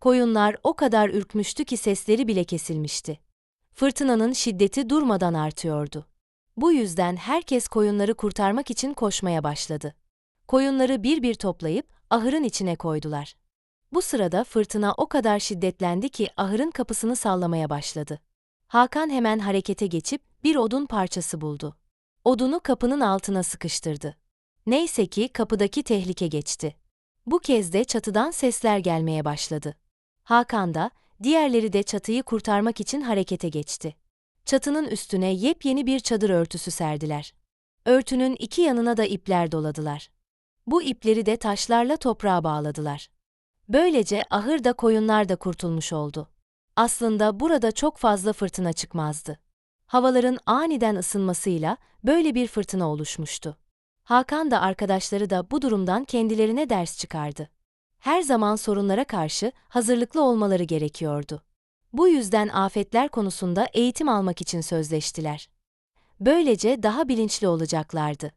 Koyunlar o kadar ürkmüştü ki sesleri bile kesilmişti. Fırtınanın şiddeti durmadan artıyordu. Bu yüzden herkes koyunları kurtarmak için koşmaya başladı. Koyunları bir bir toplayıp ahırın içine koydular. Bu sırada fırtına o kadar şiddetlendi ki ahırın kapısını sallamaya başladı. Hakan hemen harekete geçip bir odun parçası buldu. Odunu kapının altına sıkıştırdı. Neyse ki kapıdaki tehlike geçti. Bu kez de çatıdan sesler gelmeye başladı. Hakan da, diğerleri de çatıyı kurtarmak için harekete geçti. Çatının üstüne yepyeni bir çadır örtüsü serdiler. Örtünün iki yanına da ipler doladılar. Bu ipleri de taşlarla toprağa bağladılar. Böylece ahır da koyunlar da kurtulmuş oldu. Aslında burada çok fazla fırtına çıkmazdı. Havaların aniden ısınmasıyla böyle bir fırtına oluşmuştu. Hakan da arkadaşları da bu durumdan kendilerine ders çıkardı. Her zaman sorunlara karşı hazırlıklı olmaları gerekiyordu. Bu yüzden afetler konusunda eğitim almak için sözleştiler. Böylece daha bilinçli olacaklardı.